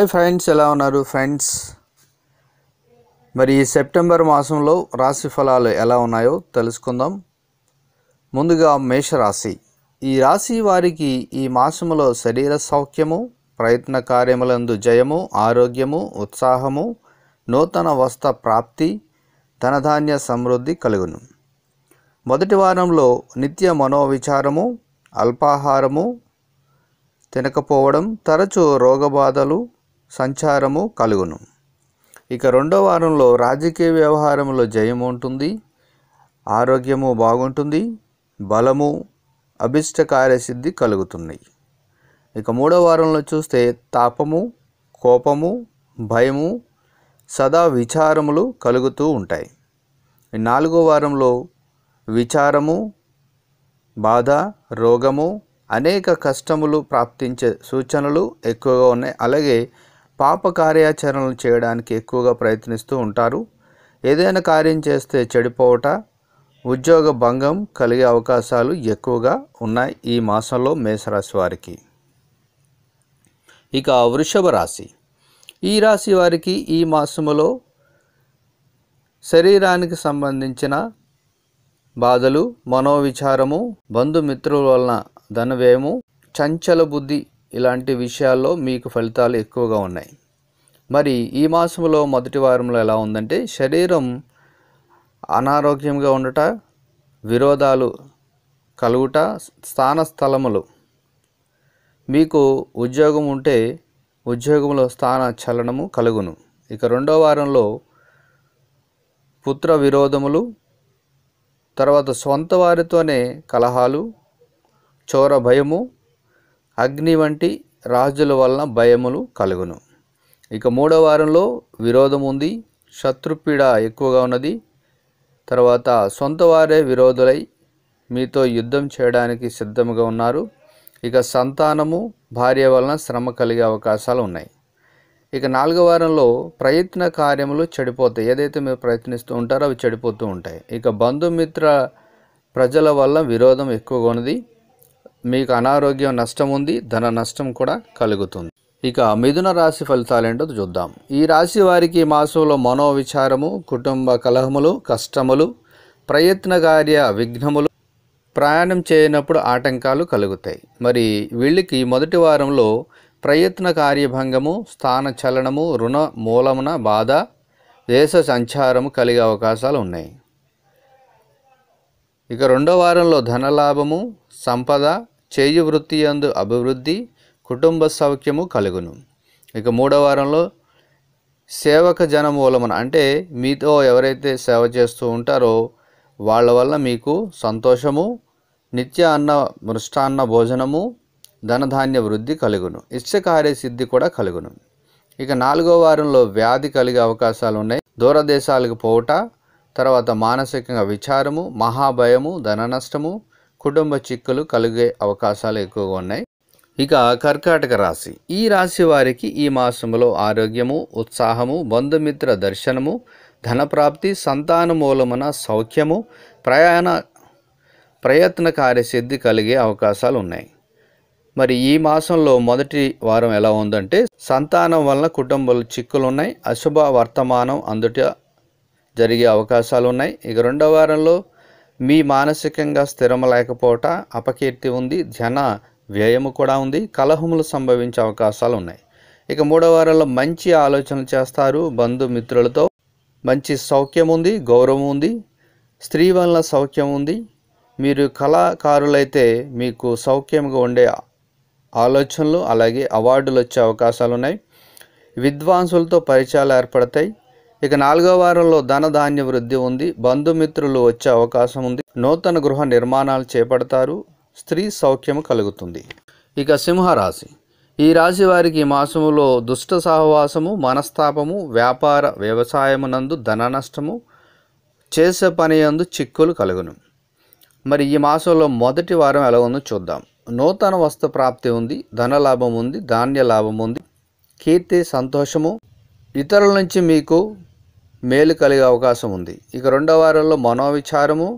Hi friends ఎలా ఉన్నారు friends? మరి ఈ సెప్టెంబర్ మాసంలో రాశి ఫలాలు ఎలా ఉన్నాయో తెలుసుకుందాం. ముందుగా మేషరాశి. ఈ రాశి వారికి ఈ మాసంలో శరీర సౌఖ్యము ప్రయత్న కార్యములందు జయము ఆరోగ్యము ఉత్సాహము నూతన వస్త్ర ప్రాప్తి ధనధాన్య సమృద్ధి కలుగును. మొదటి వారంలో నిత్య మనోవిచారము అల్పాహారము తినకపోవడం తరచూ రోగబాధలు సంచారము కలుగును. ఇక రెండో వారంలో రాజకీయ వ్యవహారంలో జయం ఉంటుంది ఆరోగ్యము బాగుంటుంది బలము అభిష్ట కార్యసిద్ధి కలుగుతున్నాయి ఇక మూడో వారంలో చూస్తే తాపము కోపము భయము సదా విచారములు కలుగుతూ ఉంటాయి. ఈ నాలుగో వారంలో విచారము బాధ రోగము అనేక కష్టములు ప్రాప్తించే సూచనలు ఎక్కువగా ఉన్నాయి. అలాగే పాప కార్యాచరణలు చేయడానికి ఎక్కువగా ప్రయత్నిస్తూ ఉంటారు. ఏదైనా కార్యం చేస్తే చెడిపోవట ఉద్యోగ భంగం కలిగే అవకాశాలు ఎక్కువగా ఉన్నాయి ఈ మాసంలో మేషరాశి వారికి. ఇక వృషభ రాశి. ఈ రాశి వారికి ఈ మాసములో శరీరానికి సంబంధించిన బాధలు మనోవిచారము బంధుమిత్రుల వలన ధనవ్యయము చంచల బుద్ధి ఇలాంటి విషయాల్లో మీకు ఫలితాలు ఎక్కువగా ఉన్నాయి. మరి ఈ మాసంలో మొదటి వారంలో ఎలా ఉందంటే శరీరం అనారోగ్యంగా ఉండట విరోధాలు కలుగుట స్థాన స్థలములు. మీకు ఉద్యోగం ఉంటే ఉద్యోగంలో స్థాన చలనము కలుగును. ఇక రెండో వారంలో పుత్ర విరోధములు తర్వాత సొంత వారితోనే కలహాలు చోర భయము అగ్ని వంటి రాజుల వలన భయములు కలుగును. ఇక మూడో వారంలో విరోధం ఉంది. శత్రుపీడ ఎక్కువగా ఉన్నది. తర్వాత సొంత వారే విరోధులై మీతో యుద్ధం చేయడానికి సిద్ధంగా ఉన్నారు. ఇక సంతానము భార్య వలన శ్రమ కలిగే అవకాశాలు ఉన్నాయి. ఇక నాలుగో వారంలో ప్రయత్న కార్యములు చెడిపోతాయి. ఏదైతే మీరు ప్రయత్నిస్తూ ఉంటారో అవి చెడిపోతూ ఉంటాయి. ఇక బంధుమిత్ర ప్రజల వల్ల విరోధం ఎక్కువగా ఉన్నది. మీకు అనారోగ్యం నష్టం ఉంది ధన నష్టం కూడా కలుగుతుంది. ఇక మిథున రాశి ఫలితాలేంటో చూద్దాం. ఈ రాశి వారికి మాసంలో మనోవిచారము కుటుంబ కలహములు కష్టములు ప్రయత్న కార్య విఘ్నములు ప్రయాణం చేయనప్పుడు ఆటంకాలు కలుగుతాయి. మరి వీళ్ళకి మొదటి వారంలో ప్రయత్న కార్యభంగము స్థాన చలనము రుణ మూలమున బాధ దేశ సంచారము కలిగే అవకాశాలు ఉన్నాయి. ఇక రెండో వారంలో ధనలాభము సంపద చేయి వృత్తి యందు అభివృద్ధి కుటుంబ సౌఖ్యము కలుగును. ఇక మూడో వారంలో సేవక జన మూలమున అంటే మీతో ఎవరైతే సేవ చేస్తూ ఉంటారో వాళ్ళ వల్ల మీకు సంతోషము నిత్య అన్న మృష్టాన్న భోజనము ధనధాన్య వృద్ధి కలుగును. ఇష్టకార్య సిద్ధి కూడా కలుగును. ఇక నాలుగో వారంలో వ్యాధి కలిగే అవకాశాలు ఉన్నాయి దూరదేశాలకు పోవుట తర్వాత మానసికంగా విచారము మహాభయము ధన నష్టము కుటుంబ చిక్కులు కలిగే అవకాశాలు ఎక్కువగా ఉన్నాయి. ఇక కర్కాటక రాశి. ఈ రాశి వారికి ఈ మాసంలో ఆరోగ్యము ఉత్సాహము బంధుమిత్ర దర్శనము ధనప్రాప్తి సంతాన మూలమున సౌఖ్యము ప్రయాణ ప్రయత్న కార్యసిద్ధి కలిగే అవకాశాలు ఉన్నాయి. మరి ఈ మాసంలో మొదటి వారం ఎలా ఉందంటే సంతానం వలన కుటుంబాలు చిక్కులు ఉన్నాయి. అశుభ వర్తమానం అందుట జరిగే అవకాశాలు ఉన్నాయి ఇక రెండో వారంలో మీ మానసికంగా స్థిరం లేకపోవట అపకీర్తి ఉంది జన వ్యయము కూడా ఉంది కలహములు సంభవించే అవకాశాలు ఉన్నాయి ఇక మూడో వారంలో మంచి ఆలోచనలు చేస్తారు బంధుమిత్రులతో. మంచి సౌఖ్యం ఉంది గౌరవం ఉంది స్త్రీ వల్ల సౌఖ్యం ఉంది. మీరు కళాకారులైతే మీకు సౌఖ్యంగా ఉండే ఆలోచనలు అలాగే అవార్డులు వచ్చే అవకాశాలు ఉన్నాయి విద్వాంసులతో పరిచయాలు ఏర్పడతాయి. ఇక నాలుగో వారంలో ధనధాన్య వృద్ధి ఉంది. బంధుమిత్రులు వచ్చే అవకాశం ఉంది. నూతన గృహ నిర్మాణాలు చేపడతారు. స్త్రీ సౌఖ్యము కలుగుతుంది. ఇక సింహరాశి. ఈ రాశి వారికి ఈ మాసములో దుష్ట సహవాసము మనస్తాపము వ్యాపార వ్యవసాయమునందు ధన నష్టము చేసే పని యందు చిక్కులు కలుగును. మరి ఈ మాసంలో మొదటి వారం ఎలా ఉందో చూద్దాం. నూతన వస్తు ప్రాప్తి ఉంది. ధన లాభం ఉంది. ధాన్య లాభం ఉంది. కీర్తి సంతోషము. ఇతరుల నుంచి మీకు మేలు కలిగే అవకాశం ఉంది. ఇక రెండో వారంలో మనోవిచారము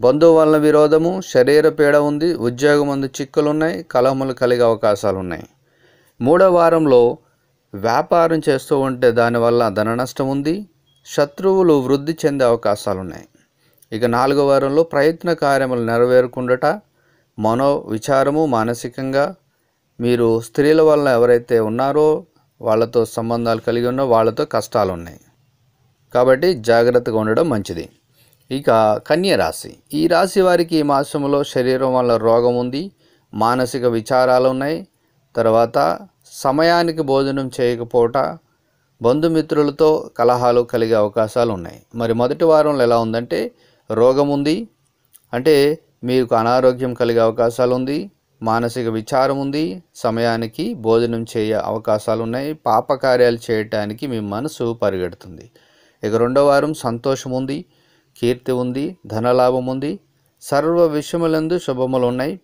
బంధువు విరోధము శరీర పీడ ఉంది ఉద్యోగం అందు చిక్కులు ఉన్నాయి కలహములు కలిగే అవకాశాలు ఉన్నాయి మూడో వారంలో వ్యాపారం చేస్తూ ఉంటే దానివల్ల ధన నష్టం ఉంది శత్రువులు వృద్ధి చెందే అవకాశాలు ఉన్నాయి ఇక నాలుగో వారంలో ప్రయత్న కార్యములు నెరవేరుకుండట మనో విచారము మానసికంగా మీరు స్త్రీల వల్ల ఎవరైతే ఉన్నారో వాళ్ళతో సంబంధాలు కలిగి ఉన్నో వాళ్ళతో కష్టాలు ఉన్నాయి కాబట్టి జాగ్రత్తగా ఉండడం మంచిది. ఇక కన్య రాశి. ఈ రాశి వారికి ఈ మాసంలో శరీరం వల్ల రోగం ఉంది మానసిక విచారాలు ఉన్నాయి. తర్వాత సమయానికి భోజనం చేయకపోవట బంధుమిత్రులతో కలహాలు కలిగే అవకాశాలు ఉన్నాయి. మరి మొదటి వారంలో ఎలా ఉందంటే రోగం ఉంది. అంటే మీకు అనారోగ్యం కలిగే అవకాశాలు ఉంది మానసిక విచారం ఉంది సమయానికి భోజనం చేయ అవకాశాలు ఉన్నాయి పాపకార్యాలు చేయటానికి మీ మనసు పరిగెడుతుంది. ఇక రెండో వారం సంతోషం ఉంది కీర్తి ఉంది ధనలాభం ఉంది. సర్వ విషయములందు శుభములు ఉన్నాయి.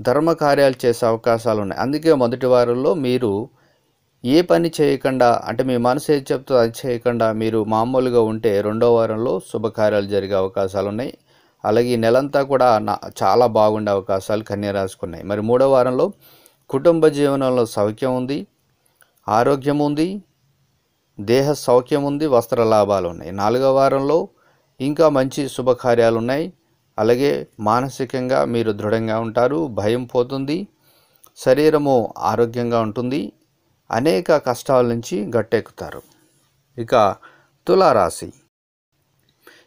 ధర్మ కార్యాలు చేసే అవకాశాలు ఉన్నాయి. అందుకే మొదటి వారంలో మీరు ఏ పని చేయకుండా అంటే మీ మనసు ఏది చెప్తే అది చేయకుండా మీరు మామూలుగా ఉంటే రెండో వారంలో శుభకార్యాలు జరిగే అవకాశాలు ఉన్నాయి. అలాగే ఈ నెలంతా కూడా నా చాలా బాగుండే అవకాశాలు కన్య రాసుకున్నాయి మరి మూడో వారంలో కుటుంబ జీవనంలో సౌఖ్యం ఉంది ఆరోగ్యం ఉంది దేహ సౌఖ్యం ఉంది వస్త్ర లాభాలు ఉన్నాయి నాలుగో వారంలో ఇంకా మంచి శుభకార్యాలు ఉన్నాయి అలాగే మానసికంగా మీరు దృఢంగా ఉంటారు భయం పోతుంది శరీరము ఆరోగ్యంగా ఉంటుంది అనేక కష్టాల నుంచి గట్టెక్కుతారు. ఇక తులారాశి.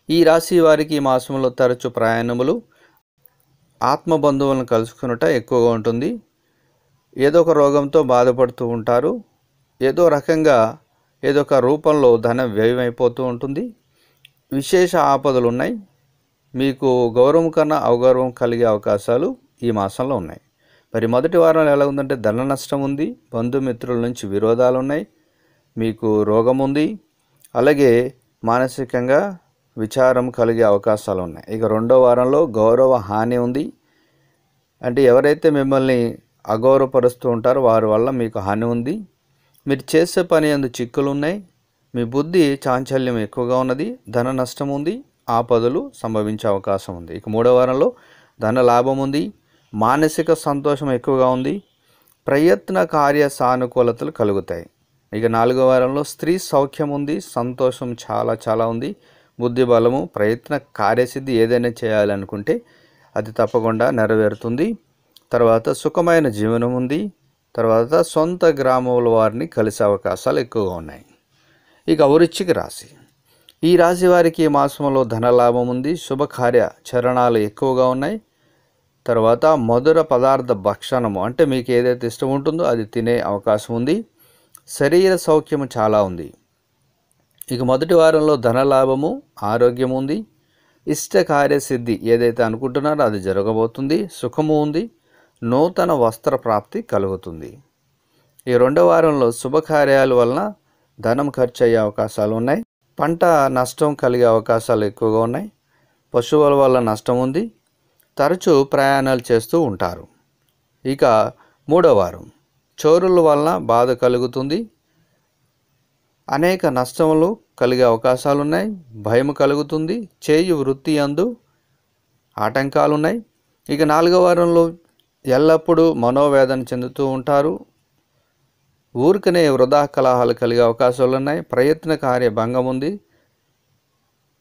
ఈ రాశి వారికి ఈ మాసంలో తరచు ప్రయాణములు ఆత్మ బంధువులను కలుసుకున్నట ఎక్కువగా ఉంటుంది. ఏదో ఒక రోగంతో బాధపడుతూ ఉంటారు. ఏదో రకంగా ఏదో ఒక రూపంలో ధనం వ్యయమైపోతూ ఉంటుంది. విశేష ఆపదలు ఉన్నాయి మీకు గౌరవం కన్నా అవగౌరవం కలిగే అవకాశాలు ఈ మాసంలో ఉన్నాయి. మరి మొదటి వారంలో ఎలా ఉందంటే ధన నష్టం ఉంది. బంధుమిత్రుల నుంచి విరోధాలు ఉన్నాయి మీకు రోగం ఉంది. అలాగే మానసికంగా విచారం కలిగే అవకాశాలు ఉన్నాయి. ఇక రెండో వారంలో గౌరవ హాని ఉంది. అంటే ఎవరైతే మిమ్మల్ని అగౌరవపరుస్తూ ఉంటారో వారి వల్ల మీకు హాని ఉంది. మీరు చేసే పని అందు చిక్కులు ఉన్నాయి మీ బుద్ధి చాంచల్యం ఎక్కువగా ఉన్నది. ధన నష్టం ఉంది ఆపదలు సంభవించే అవకాశం ఉంది. ఇక మూడో వారంలో ధన లాభం ఉంది. మానసిక సంతోషం ఎక్కువగా ఉంది. ప్రయత్న కార్య సానుకూలతలు కలుగుతాయి. ఇక నాలుగో వారంలో స్త్రీ సౌఖ్యం ఉంది. సంతోషం చాలా చాలా ఉంది. బుద్ధి బలము ప్రయత్న కార్యసిద్ధి ఏదైనా చేయాలనుకుంటే అది తప్పకుండా నెరవేరుతుంది. తర్వాత సుఖమైన జీవనం ఉంది. తర్వాత సొంత గ్రామముల వారిని కలిసే అవకాశాలు ఎక్కువగా ఉన్నాయి. ఇక వృశ్చిక రాశి. ఈ రాశి వారికి ఈ మాసంలో ధనలాభం ఉంది శుభకార్య చరణాలు ఎక్కువగా ఉన్నాయి. తర్వాత మధుర పదార్థ భక్షణము అంటే మీకు ఏదైతే ఇష్టం ఉంటుందో అది తినే అవకాశం ఉంది. శరీర సౌఖ్యము చాలా ఉంది. ఇక మొదటి వారంలో ధనలాభము ఆరోగ్యం ఉంది. ఇష్ట కార్యసిద్ధి ఏదైతే అనుకుంటున్నారో అది జరగబోతుంది సుఖము ఉంది. నూతన వస్త్ర ప్రాప్తి కలుగుతుంది. ఈ రెండో వారంలో శుభకార్యాల వలన ధనం ఖర్చు అయ్యే అవకాశాలు ఉన్నాయి. పంట నష్టం కలిగే అవకాశాలు ఎక్కువగా ఉన్నాయి. పశువుల వల్ల నష్టం ఉంది. తరచూ ప్రయాణాలు చేస్తూ ఉంటారు. ఇక మూడో వారం. చోరుల వలన బాధ కలుగుతుంది. అనేక నష్టములు కలిగే అవకాశాలు ఉన్నాయి. భయం కలుగుతుంది. చేయి వృత్తి అందు ఆటంకాలు ఉన్నాయి. ఇక నాలుగో వారంలో ఎల్లప్పుడూ మనోవేదన చెందుతూ ఉంటారు. ఊరికనే వృధా కలహాలు కలిగే అవకాశాలు ఉన్నాయి. ప్రయత్న కార్య భంగం ఉంది.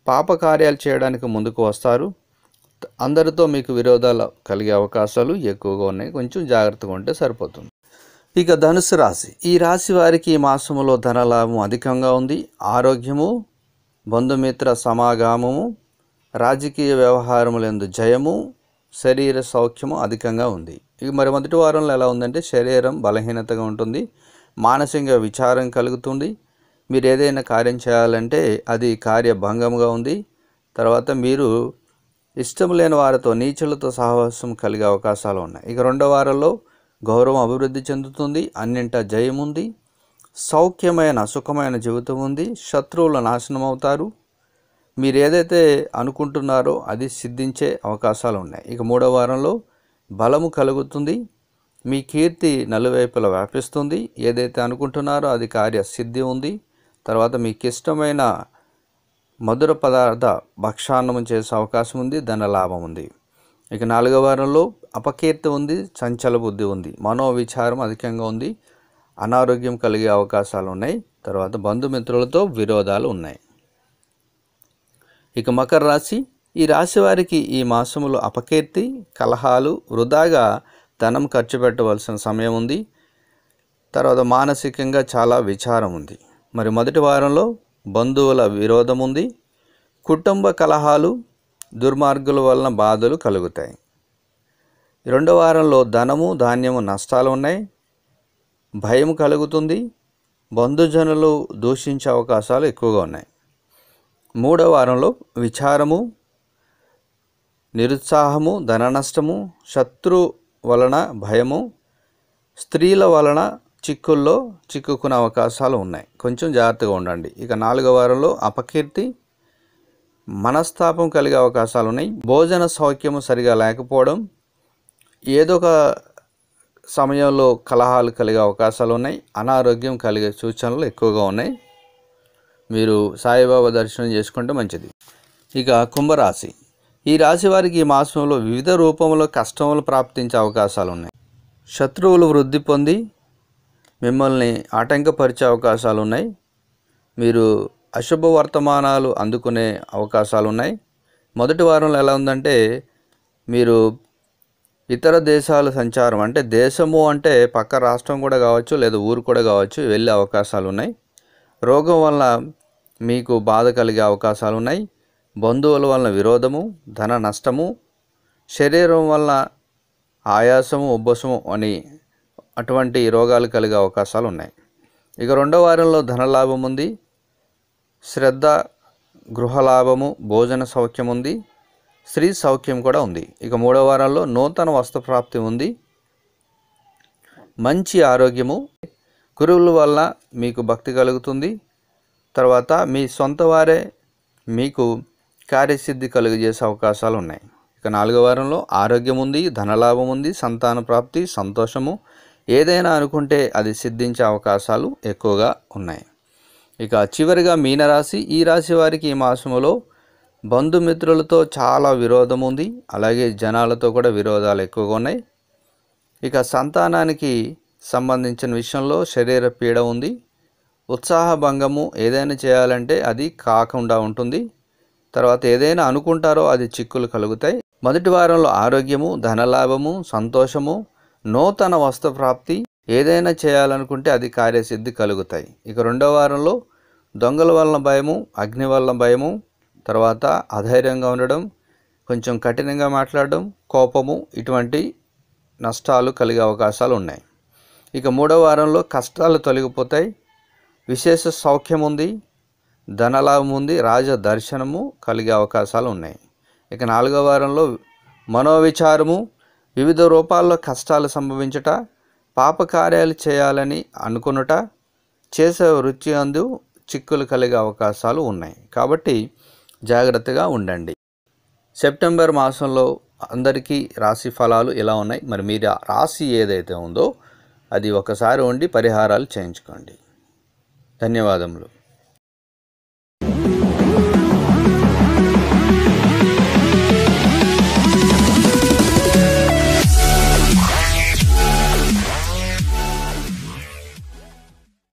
పాప కార్యాలు చేయడానికి ముందుకు వస్తారు. అందరితో మీకు విరోధాలు కలిగే అవకాశాలు ఎక్కువగా ఉన్నాయి. కొంచెం జాగ్రత్తగా ఉంటే సరిపోతుంది. ఇక ధనుసు రాశి. ఈ రాశి వారికి ఈ మాసంలో ధనలాభం అధికంగా ఉంది. ఆరోగ్యము బంధుమిత్ర సమాగమము రాజకీయ వ్యవహారములందు జయము శరీర సౌఖ్యము అధికంగా ఉంది. ఇక మరి మొదటి వారంలో ఎలా ఉందంటే శరీరం బలహీనతగా ఉంటుంది మానసిక విచారం కలుగుతుంది. మీరు ఏదైనా కార్యం చేయాలంటే అది కార్యభంగంగా ఉంది. తర్వాత మీరు ఇష్టం లేని వారితో నీచులతో సహవాసం కలిగే అవకాశాలు ఉన్నాయి. ఇక రెండో వారంలో గౌరవం అభివృద్ధి చెందుతుంది అన్నింటా జయం ఉంది సౌఖ్యమైన సుఖమైన జీవితం ఉంది. శత్రువులు నాశనం అవుతారు మీరు ఏదైతే అనుకుంటున్నారో అది సిద్ధించే అవకాశాలు ఉన్నాయి ఇక మూడో వారంలో బలము కలుగుతుంది. మీ కీర్తి నలువైపులా వ్యాపిస్తుంది. ఏదైతే అనుకుంటున్నారో అది కార్య సిద్ధి ఉంది. తర్వాత మీకు ఇష్టమైన మధుర పదార్థ భక్షాన్నం చేసే అవకాశం ఉంది. ధన లాభం ఉంది. ఇక నాలుగో వారంలో అపకీర్తి ఉంది. చంచల బుద్ధి ఉంది. మనోవిచారం అధికంగా ఉంది. అనారోగ్యం కలిగే అవకాశాలు ఉన్నాయి తర్వాత బంధుమిత్రులతో విరోధాలు ఉన్నాయి. ఇక మకర రాశి ఈ రాశి వారికి ఈ మాసములో అపకీర్తి కలహాలు వృధాగా ధనం ఖర్చు పెట్టవలసిన సమయం ఉంది. తర్వాత మానసికంగా చాలా విచారం ఉంది. మరి మొదటి వారంలో బంధువుల విరోధం ఉంది. కుటుంబ కలహాలు దుర్మార్గుల వలన బాధలు కలుగుతాయి. రెండో వారంలో ధనము ధాన్యము నష్టాలు ఉన్నాయి. భయం కలుగుతుంది. బంధుజనులు దూషించే అవకాశాలు ఎక్కువగా ఉన్నాయి. మూడో వారంలో విచారము నిరుత్సాహము ధన నష్టము శత్రు వలన భయము స్త్రీల వలన చిక్కుల్లో చిక్కుకునే అవకాశాలు ఉన్నాయి. కొంచెం జాగ్రత్తగా ఉండండి. ఇక నాలుగో వారంలో అపకీర్తి మనస్తాపం కలిగే అవకాశాలు ఉన్నాయి. భోజన సౌఖ్యము సరిగా లేకపోవడం ఏదో ఒక సమయంలో కలహాలు కలిగే అవకాశాలు ఉన్నాయి. అనారోగ్యం కలిగే సూచనలు ఎక్కువగా ఉన్నాయి. మీరు సాయిబాబా దర్శనం చేసుకుంటే మంచిది. ఇక కుంభరాశి. ఈ రాశి వారికి ఈ మాసంలో వివిధ రూపంలో కష్టములు ప్రాప్తించే అవకాశాలు ఉన్నాయి. శత్రువులు వృద్ధి పొంది మిమ్మల్ని ఆటంకపరిచే అవకాశాలు ఉన్నాయి. మీరు అశుభ వర్తమానాలు అందుకునే అవకాశాలు ఉన్నాయి. మొదటి వారంలో ఎలా ఉందంటే మీరు ఇతర దేశాల సంచారం అంటే దేశము అంటే పక్క రాష్ట్రం కూడా కావచ్చు లేదా ఊరు కూడా కావచ్చు వెళ్ళే అవకాశాలు ఉన్నాయి. రోగం వల్ల మీకు బాధ కలిగే అవకాశాలు ఉన్నాయి బంధువుల వలన విరోధము ధన నష్టము శరీరం వల్ల ఆయాసము ఉబ్బసము అని అటువంటి రోగాలు కలిగే అవకాశాలు ఉన్నాయి ఇక రెండో వారంలో ధనలాభం ఉంది. శ్రద్ధ గృహలాభము భోజన సౌఖ్యం ఉంది. స్త్రీ సౌఖ్యం కూడా ఉంది. ఇక మూడో వారంలో నూతన వస్త్రప్రాప్తి ఉంది. మంచి ఆరోగ్యము గురువుల వల్ల మీకు భక్తి కలుగుతుంది. తర్వాత మీ సొంత వారే మీకు కార్యసిద్ధి కలుగజేసే అవకాశాలు ఉన్నాయి. ఇక నాలుగో వారంలో ఆరోగ్యం ఉంది ధనలాభం ఉంది సంతాన ప్రాప్తి సంతోషము ఏదైనా అనుకుంటే అది సిద్ధించే అవకాశాలు ఎక్కువగా ఉన్నాయి. ఇక చివరిగా మీనరాశి ఈ రాశి వారికి ఈ మాసములో బంధుమిత్రులతో చాలా విరోధం ఉంది అలాగే జనాలతో కూడా విరోధాలు ఎక్కువగా ఉన్నాయి. ఇక సంతానానికి సంబంధించిన విషయంలో శరీర పీడ ఉంది ఉత్సాహ భంగము ఏదైనా చేయాలంటే అది కాకుండా ఉంటుంది. తర్వాత ఏదైనా అనుకుంటారో అది చిక్కులు కలుగుతాయి. మొదటి వారంలో ఆరోగ్యము ధనలాభము సంతోషము నూతన వస్త్రప్రాప్తి ఏదైనా చేయాలనుకుంటే అది కార్యసిద్ధి కలుగుతాయి. ఇక రెండో వారంలో దొంగల వలన భయము అగ్ని వలన భయము తర్వాత అధైర్యంగా ఉండడం కొంచెం కఠినంగా మాట్లాడడం కోపము ఇటువంటి నష్టాలు కలిగే అవకాశాలు ఉన్నాయి. ఇక మూడో వారంలో కష్టాలు తొలగిపోతాయి. విశేష సౌఖ్యం ఉంది ధనలాభం ఉంది రాజ దర్శనము కలిగే అవకాశాలు ఉన్నాయి ఇక నాలుగో వారంలో మనోవిచారము వివిధ రూపాల్లో కష్టాలు సంభవించుట పాపకార్యాలు చేయాలని అనుకునుట చేసే వృత్తి అందు చిక్కులు కలిగే అవకాశాలు ఉన్నాయి. కాబట్టి జాగ్రత్తగా ఉండండి. సెప్టెంబర్ మాసంలో అందరికీ రాశి ఫలాలు ఇలా ఉన్నాయి? మరి మీరు రాశి ఏదైతే ఉందో అది ఒకసారి ఉండి పరిహారాలు చేయించుకోండి. ధన్యవాదములు.